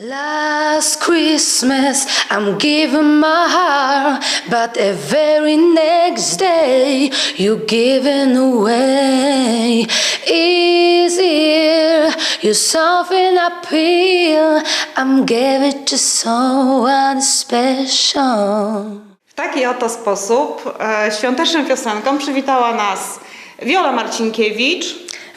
Last Christmas, I'm giving my heart, but the very next day, you giving away. Is here, you soften appeal. I'm giving to someone special. W taki oto sposób e, świąteczną piosenką przywitała nas Wiola Marcinkiewicz.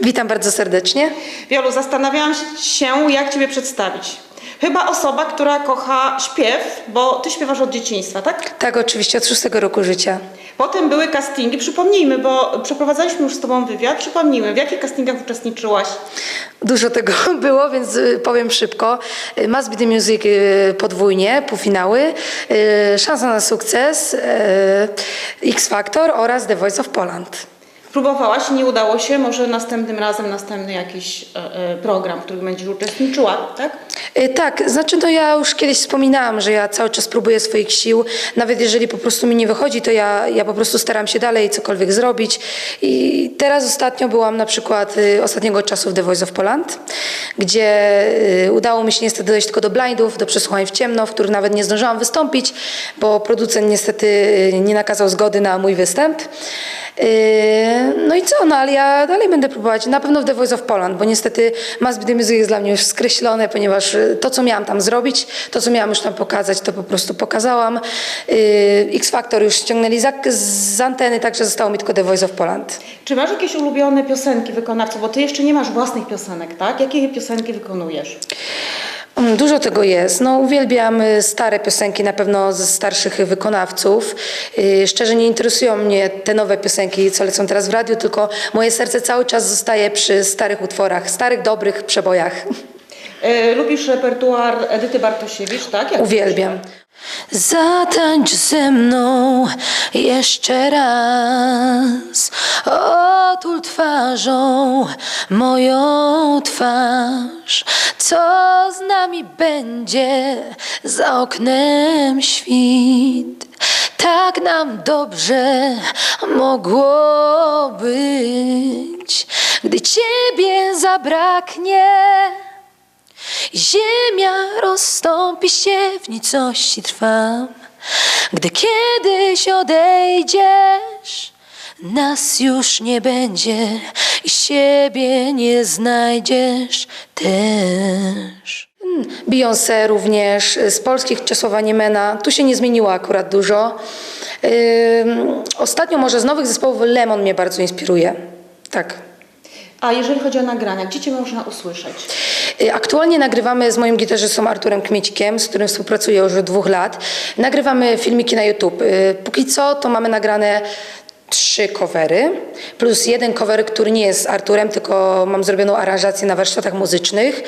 Witam bardzo serdecznie. Wiolu, zastanawiałam się, jak Ciebie przedstawić. Chyba osoba, która kocha śpiew, bo Ty śpiewasz od dzieciństwa, tak? Tak, oczywiście od szóstego roku życia. Potem były castingi, przypomnijmy, bo przeprowadzaliśmy już z Tobą wywiad, przypomnijmy, w jakich castingach uczestniczyłaś? Dużo tego było, więc y, powiem szybko. Y, Must Be The Music y, podwójnie, półfinały, Szansa na sukces, X Factor oraz The Voice of Poland. Próbowałaś, nie udało się, może następnym razem następny jakiś e, e, program, w którym będziesz uczestniczyła, tak? Y, Tak, znaczy no ja już kiedyś wspominałam, że ja cały czas próbuję swoich sił, nawet jeżeli po prostu mi nie wychodzi, to ja, ja po prostu staram się dalej cokolwiek zrobić i teraz ostatnio byłam na przykład y, ostatniego czasu w The Voice of Poland, gdzie y, udało mi się niestety dojść tylko do blindów, do przesłuchań w ciemno, w których nawet nie zdążyłam wystąpić, bo producent niestety y, nie nakazał zgody na mój występ. Yy, No i co, no ale ja dalej będę próbować, na pewno w The Voice of Poland, bo niestety Must Be Music jest dla mnie już skreślone, ponieważ y, to, co miałam tam zrobić, to, co miałam już tam pokazać, to po prostu pokazałam. Yy, X Factor już ściągnęli z anteny, także zostało mi tylko The Voice of Poland. Czy masz jakieś ulubione piosenki wykonawców? Bo ty jeszcze nie masz własnych piosenek, tak? Jakie piosenki wykonujesz? Mm, Dużo tego jest. No, uwielbiam y, stare piosenki, na pewno ze starszych wykonawców. Yy, Szczerze nie interesują mnie te nowe piosenki, co lecą teraz w radiu, tylko moje serce cały czas zostaje przy starych utworach, starych, dobrych przebojach. E, lubisz repertuar Edyty Bartosiewicz, tak? Jak Uwielbiam. Zatańcz ze mną jeszcze raz, otul twarzą moją twarz. Co z nami będzie za oknem świt? Tak nam dobrze mogło być, gdy ciebie zabraknie. Ziemia rozstąpi się, w nicości trwam. Gdy kiedyś odejdziesz, nas już nie będzie i siebie nie znajdziesz też. Beyoncé również, y, z polskich Czesława Niemena. Tu się nie zmieniło akurat dużo. Ym, ostatnio może z nowych zespołów Lemon mnie bardzo inspiruje. Tak. A jeżeli chodzi o nagrania, gdzie Cię można usłyszeć? Y, Aktualnie nagrywamy z moim gitarzystą Arturem Kmiecikiem, z którym współpracuję już od dwóch lat. Nagrywamy filmiki na YouTube. Y, Póki co to mamy nagrane trzy covery, plus jeden cover, który nie jest z Arturem, tylko mam zrobioną aranżację na warsztatach muzycznych.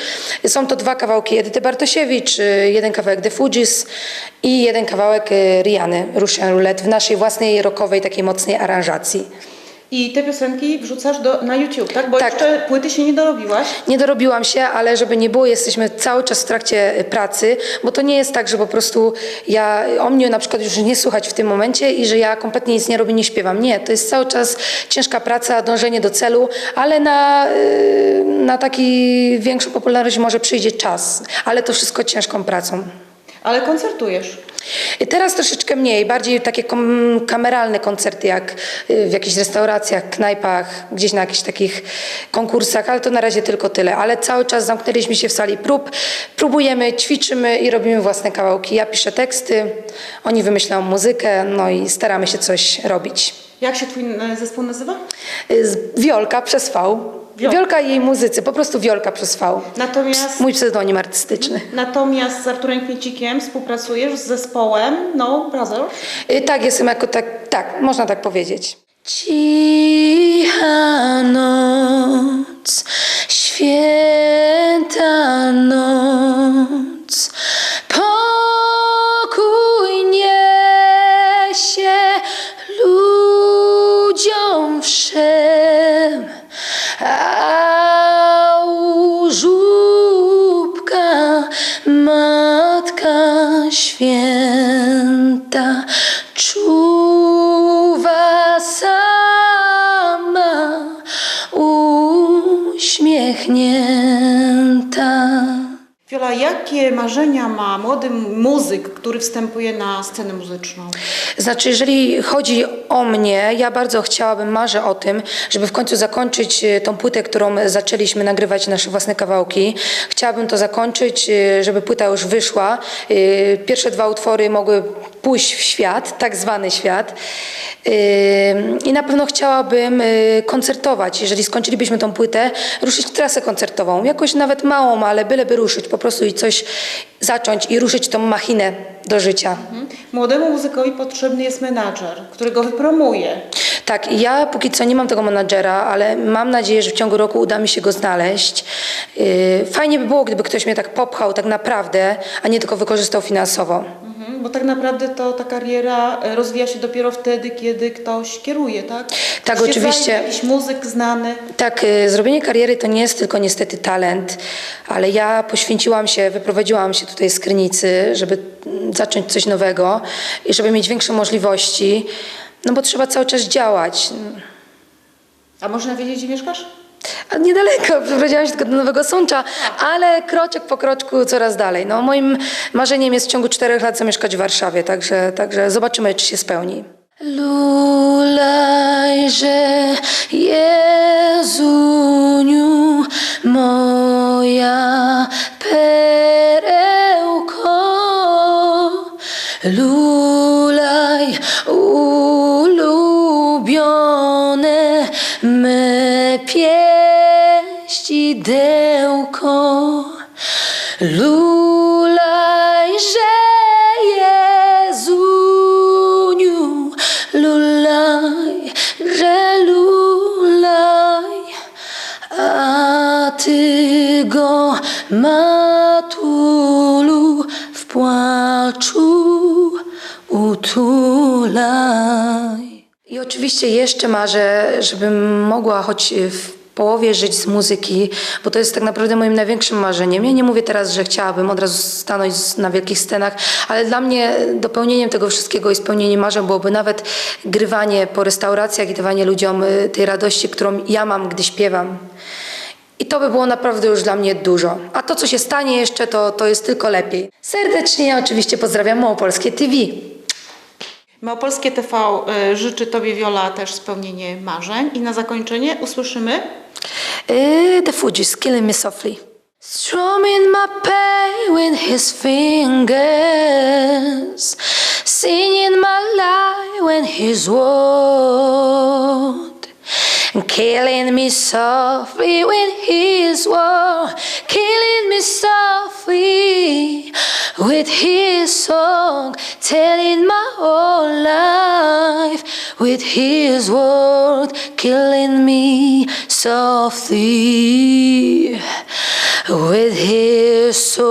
Są to dwa kawałki Edyty Bartosiewicz, y, jeden kawałek The Fugees i jeden kawałek y, Riany, Russian Roulette, w naszej własnej rockowej, takiej mocnej aranżacji. I te piosenki wrzucasz do, na YouTube, tak? Bo Tak. jeszcze płyty się nie dorobiłaś. Nie dorobiłam się, ale żeby nie było, jesteśmy cały czas w trakcie y, pracy, bo to nie jest tak, że po prostu ja, o mnie na przykład już nie słuchać w tym momencie i że ja kompletnie nic nie robię, nie śpiewam. Nie, to jest cały czas ciężka praca, dążenie do celu, ale na, y, na taki większą popularność może przyjdzie czas, ale to wszystko ciężką pracą. Ale koncertujesz. Teraz troszeczkę mniej, bardziej takie kom- kameralne koncerty, jak y, w jakichś restauracjach, knajpach, gdzieś na jakichś takich konkursach, ale to na razie tylko tyle. Ale cały czas zamknęliśmy się w sali prób, próbujemy, ćwiczymy i robimy własne kawałki. Ja piszę teksty, oni wymyślają muzykę, no i staramy się coś robić. Jak się Twój e, zespół nazywa? Y, z- Wiolka przez V. Wiolka. Wiolka i jej muzycy, po prostu Wiolka przez V. Natomiast, Mój pseudonim artystyczny. natomiast z Arturem Kmiecikiem współpracujesz z zespołem No Brother. Y, Tak, jestem jako tak, tak, można tak powiedzieć. Cicha noc, świetnie. Wiola, jakie marzenia ma młody muzyk, który wstępuje na scenę muzyczną? Znaczy, jeżeli chodzi o mnie, ja bardzo chciałabym, marzę o tym, żeby w końcu zakończyć e, tą płytę, którą zaczęliśmy nagrywać nasze własne kawałki. Chciałabym to zakończyć, e, żeby płyta już wyszła. E, Pierwsze dwa utwory mogły pójść w świat, tak zwany świat. E, I na pewno chciałabym e, koncertować. Jeżeli skończylibyśmy tą płytę, ruszyć trasę koncertową. Jakoś nawet małą, ale byleby ruszyć po prostu i coś zacząć i ruszyć tą machinę do życia. Młodemu muzykowi potrzebny jest menadżer, który go wypromuje. Tak, ja póki co nie mam tego menadżera, ale mam nadzieję, że w ciągu roku uda mi się go znaleźć. Yy, Fajnie by było, gdyby ktoś mnie tak popchał tak naprawdę, a nie tylko wykorzystał finansowo. Mhm, Bo tak naprawdę to ta kariera e, rozwija się dopiero wtedy, kiedy ktoś kieruje, tak? Tak, Ktoś się oczywiście. Zajmie, jakiś muzyk znany. Tak, y, zrobienie kariery to nie jest tylko niestety talent, ale ja poświęciłam się, wyprowadziłam się tutaj z Krynicy, żeby mm, zacząć coś nowego i żeby mieć większe możliwości, no bo trzeba cały czas działać. A można wiedzieć, gdzie mieszkasz? A niedaleko, przeprowadziłam się tylko do Nowego Sącza, ale kroczek po kroczku coraz dalej. No, moim marzeniem jest w ciągu czterech lat zamieszkać w Warszawie, także, także zobaczymy, czy się spełni. Lulajże Jezuniu, moja perełko. Lulaj, Lulaj, że Jezuniu, lulaj, że lulaj, a ty go matulu w płaczu utulaj. I oczywiście jeszcze marzę, żebym mogła choć w połowie żyć z muzyki, bo to jest tak naprawdę moim największym marzeniem. Ja nie mówię teraz, że chciałabym od razu stanąć na wielkich scenach, ale dla mnie dopełnieniem tego wszystkiego i spełnieniem marzeń byłoby nawet grywanie po restauracjach i dawanie ludziom y, tej radości, którą ja mam, gdy śpiewam. I to by było naprawdę już dla mnie dużo. A to, co się stanie jeszcze, to, to jest tylko lepiej. Serdecznie oczywiście pozdrawiam Małopolskie TV. Małopolskie TV e, życzy Tobie, Wiola, też spełnienie marzeń. I na zakończenie usłyszymy Eh, the Fugees, killing me softly. Strumming my pain with his fingers, singing my lie when he's what, killing me softly with his war, killing me softly with his song, telling my whole life with his word, killing me softly with his soul.